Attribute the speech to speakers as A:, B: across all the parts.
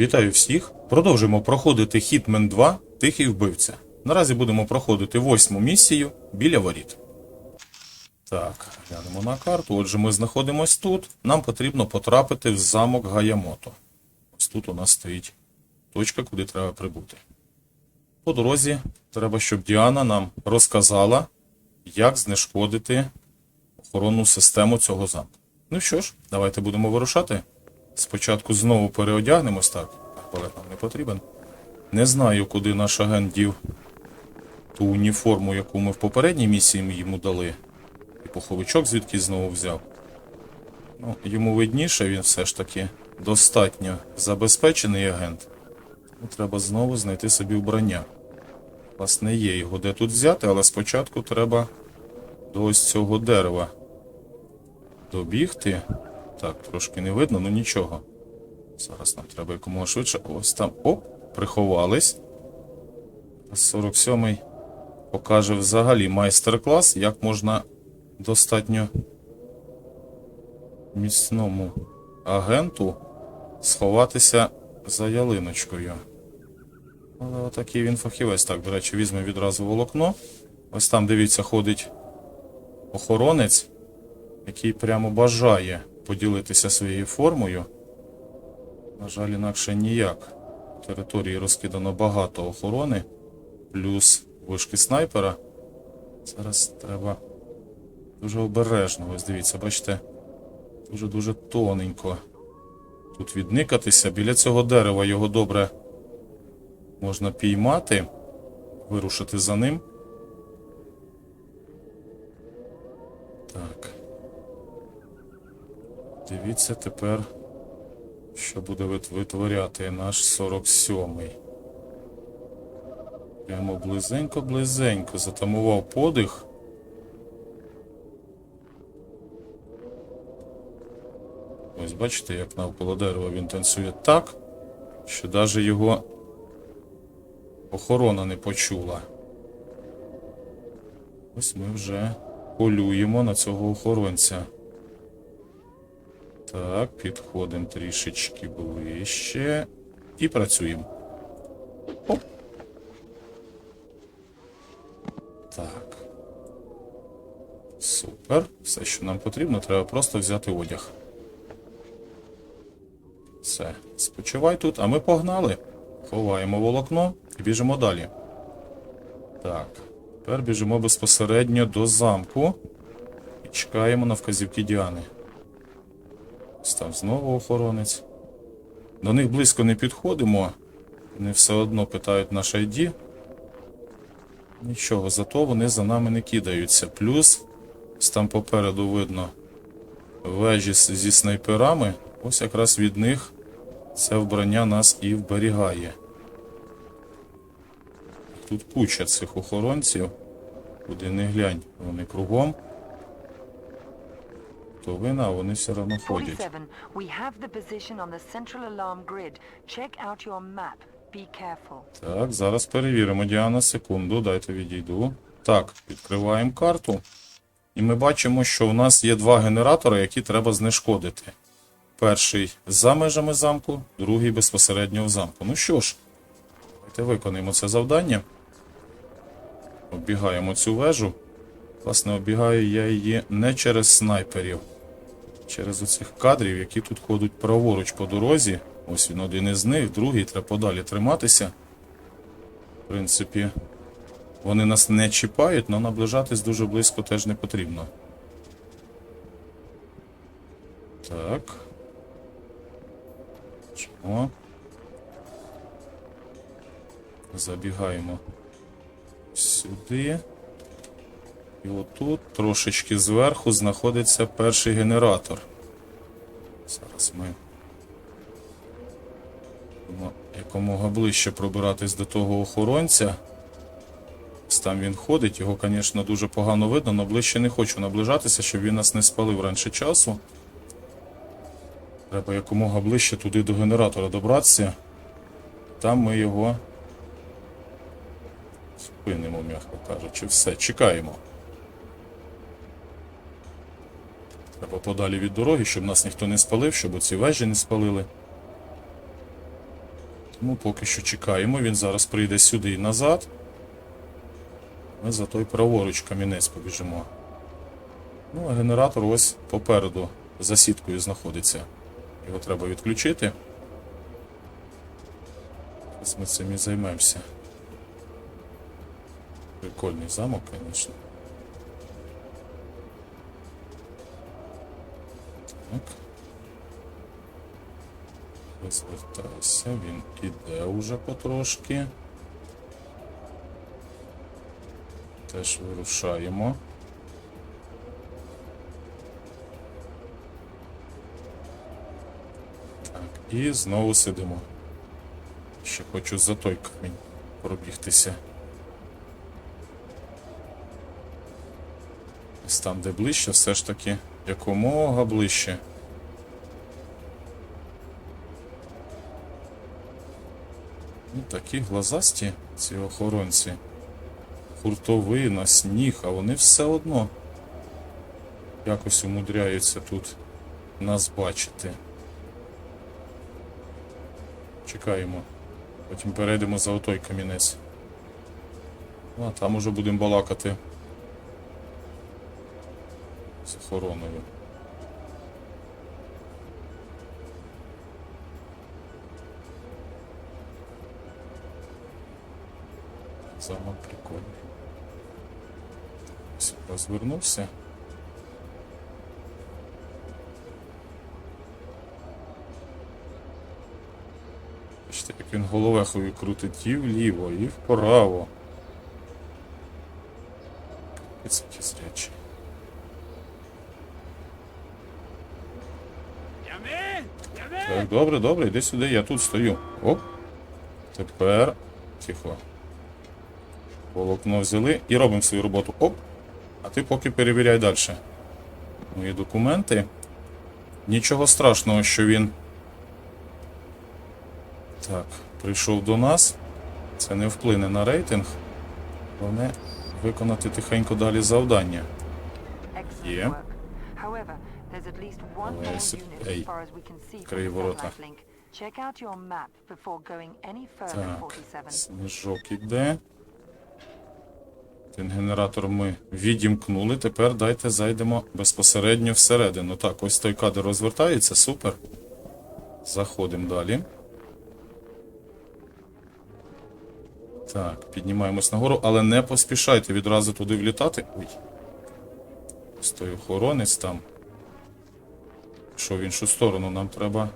A: Вітаю всіх! Продовжуємо проходити Hitman 2 Тихий вбивця. Наразі будемо проходити восьму місію біля воріт. Так, глянемо на карту. Отже, ми знаходимось тут. Нам потрібно потрапити в замок Гаямото. Ось тут у нас стоїть точка, куди треба прибути. По дорозі треба, щоб Діана нам розказала, як знешкодити охоронну систему цього замку. Ну що ж, давайте будемо вирушати. Спочатку знову переодягнемось так. Арбалет нам не потрібен. Не знаю, куди наш агент дів ту уніформу, яку ми в попередній місії йому дали. І пуховичок звідки знову взяв. Ну, йому видніше, він все ж таки достатньо забезпечений агент. Ну, треба знову знайти собі вбрання. Власне, є його де тут взяти, але спочатку треба до ось цього дерева добігти. Так, трошки не видно, ну нічого. Зараз нам треба якомога швидше. Ось там. Оп, приховались. 47-й покаже взагалі майстер-клас, як можна достатньо міцному агенту сховатися за ялиночкою. Але отакий він фахівець. Так, до речі, візьме відразу волокно. Ось там, дивіться, ходить охоронець, який прямо бажає поділитися своєю формою. На жаль, інакше ніяк. В території розкидано багато охорони, плюс вишки снайпера. Зараз треба дуже обережно. Ось дивіться, бачите, дуже-дуже тоненько тут відникатися. Біля цього дерева його добре можна піймати, вирушити за ним. Так. Дивіться тепер, що буде витворяти наш 47-й. Прямо близенько-близенько затамував подих. Ось бачите, як навколо дерева він танцює так, що навіть його охорона не почула. Ось ми вже полюємо на цього охоронця. Так, підходимо трішечки ближче і працюємо. Оп. Так. Супер. Все, що нам потрібно, треба просто взяти одяг. Все, спочивай тут, а ми погнали. Ховаємо волокно і біжимо далі. Так. Тепер біжимо безпосередньо до замку і чекаємо на вказівки Діани. Ось там знову охоронець. До них близько не підходимо. Вони все одно питають наш ID. Нічого, зато вони за нами не кидаються. Плюс, там попереду видно вежі зі снайперами. Ось якраз від них це вбрання нас і вберігає. Тут куча цих охоронців. Куди не глянь, вони кругом. То вина, а вони все одно ходять. Так, зараз перевіримо, Діана, секунду, дайте відійду. Так, відкриваємо карту. І ми бачимо, що у нас є два генератори, які треба знешкодити. Перший за межами замку, другий безпосередньо в замку. Ну що ж, давайте виконаємо це завдання. Оббігаємо цю вежу. Власне, оббігаю я її не через снайперів, через оцих кадрів, які тут ходять праворуч по дорозі. Ось він один із них, другий треба подалі триматися. В принципі, вони нас не чіпають, але наближатись дуже близько теж не потрібно. Так. Чому? Забігаємо сюди. І отут трошечки зверху знаходиться перший генератор. Зараз ми якомога ближче пробиратись до того охоронця. Там він ходить, його, звісно, дуже погано видно, але ближче не хочу наближатися, щоб він нас не спалив раніше часу. Треба якомога ближче туди до генератора добратися. Там ми його спинимо, м'яко кажучи. Все, чекаємо. Треба подалі від дороги, щоб нас ніхто не спалив, щоб оці вежі не спалили. Тому поки що чекаємо. Він зараз прийде сюди і назад. Ми за той праворуч камінець побіжимо. Ну, а генератор ось попереду за сіткою знаходиться. Його треба відключити. Зараз ми цим і займемося. Прикольний замок, звісно. Розвертайся, він іде уже потрошки. Теж вирушаємо. Так, і знову сидимо. Ще хочу за той камінь пробігтися. Ось там, де ближче, все ж таки якомога ближче. Ну, такі глазасті, ці охоронці. Хуртовина, сніг, а вони все одно якось умудряються тут нас бачити. Чекаємо. Потім перейдемо за отой камінець. А там уже будемо балакати з охороною. Замок прикольний. Розвернувся. Бачите, як він головехою крутить і вліво, і вправо. Це якісь речі. Так, добре, добре, йди сюди, я тут стою. Оп. Тепер. Тихо. Волокно взяли і робимо свою роботу. Оп. А ти поки перевіряй далі. Мої документи. Нічого страшного, що він. Так, прийшов до нас. Це не вплине на рейтинг. Головне виконати тихенько далі завдання.
B: Excellent
A: Відкрий
B: the
A: ворота. Так, сніжок іде. Генератор ми відімкнули. Тепер дайте зайдемо безпосередньо всередину. Так, ось той кадр розвертається, супер. Заходимо далі. Так, піднімаємось нагору, але не поспішайте відразу туди влітати. Ой. Ось той охоронець там. Що в іншу сторону нам треба,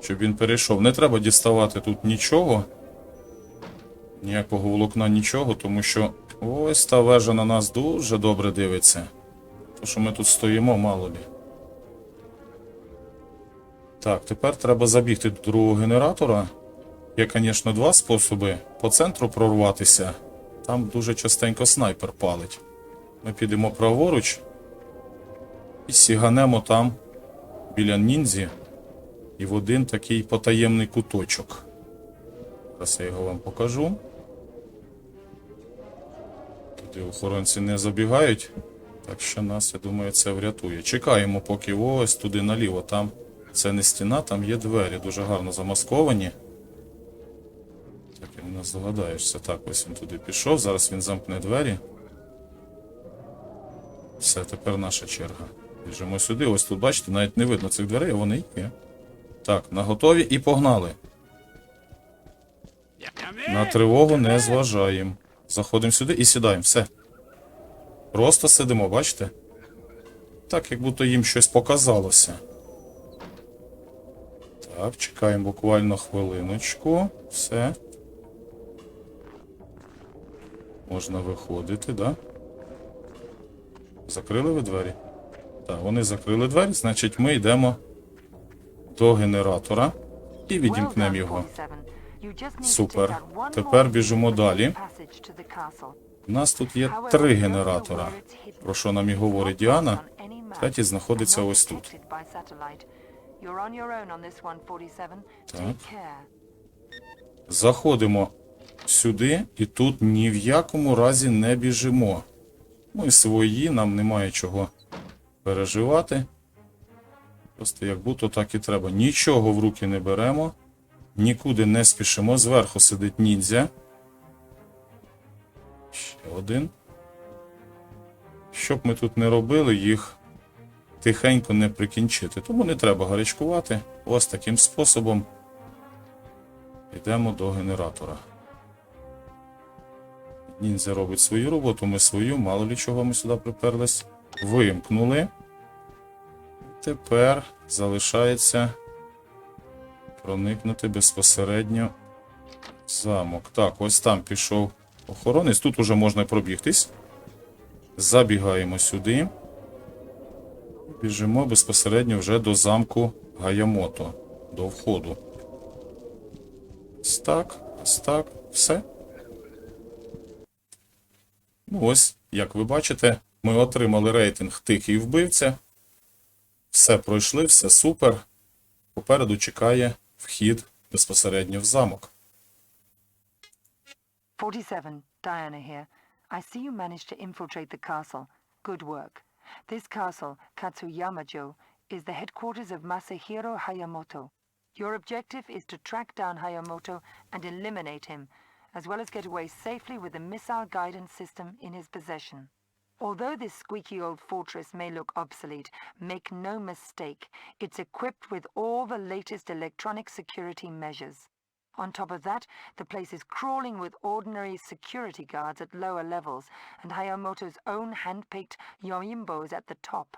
A: щоб він перейшов. Не треба діставати тут нічого. Ніякого волокна, нічого, тому що ось та вежа на нас дуже добре дивиться. То, що ми тут стоїмо, мало лі. Так, тепер треба забігти до другого генератора. Є, звісно, два способи. По центру прорватися. Там дуже частенько снайпер палить. Ми підемо праворуч і сіганемо там біля ніндзі і в один такий потаємний куточок. Зараз я його вам покажу. Туди охоронці не забігають, так що нас, я думаю, це врятує. Чекаємо, поки ось туди наліво. Там це не стіна, там є двері, дуже гарно замасковані. Так, і не здогадаєшся. Так, ось він туди пішов, зараз він замкне двері. Все, тепер наша черга. Біжимо сюди. Ось тут, бачите, навіть не видно цих дверей, а вони є. Так, наготові і погнали. На тривогу не зважаємо. Заходимо сюди і сідаємо. Все. Просто сидимо, бачите? Так, як будто їм щось показалося. Так, чекаємо буквально хвилиночку. Все. Можна виходити, да? Закрили ви двері? Так, вони закрили двері, значить ми йдемо до генератора і відімкнемо його. Супер. Тепер біжимо далі. У нас тут є три генератора. Про що нам і говорить Діана. Третій знаходиться ось тут.
B: Так.
A: Заходимо сюди і тут ні в якому разі не біжимо. Ми свої, нам немає чого переживати. Просто як будто так і треба. Нічого в руки не беремо. Нікуди не спішимо. Зверху сидить ніндзя. Ще один. Щоб ми тут не робили, їх тихенько не прикінчити. Тому не треба гарячкувати. Ось таким способом йдемо до генератора. Ніндзя робить свою роботу, ми свою, мало лі чого ми сюди приперлись. Вимкнули. Тепер залишається проникнути безпосередньо в замок. Так, ось там пішов охоронець. Тут уже можна пробігтись. Забігаємо сюди. Біжимо безпосередньо вже до замку Гаямото, до входу. Ось так, ось так, все. Ну ось, як ви бачите, ми отримали рейтинг тихий вбивця. Все пройшли, все супер. Попереду чекає вхід безпосередньо в замок.
B: 47, Diana here. I see you managed to infiltrate the castle. Good work. This castle, Katsuyama-jo, is the headquarters of Masahiro Hayamoto. Your objective is to track down Hayamoto and eliminate him, as well as get away safely with the missile guidance system in his possession. Although this squeaky old fortress may look obsolete, make no mistake, it's equipped with all the latest electronic security measures. On top of that, the place is crawling with ordinary security guards at lower levels, and Hayamoto's own hand-picked Yoimbos at the top.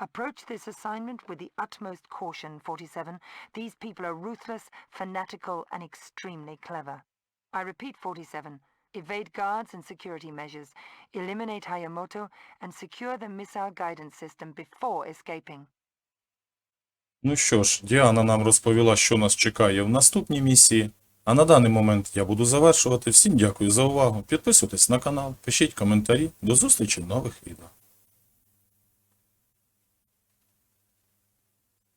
B: Approach this assignment with the utmost caution, 47. These people are ruthless, fanatical, and extremely clever. I repeat, 47. Evade guards and security measures, eliminate Hayamoto, and secure the missile guidance system before escaping.
A: Ну що ж, Діана нам розповіла, що нас чекає в наступній місії. А на даний момент я буду завершувати. Всім дякую за увагу. Підписуйтесь на канал, пишіть коментарі. До зустрічі в нових відео.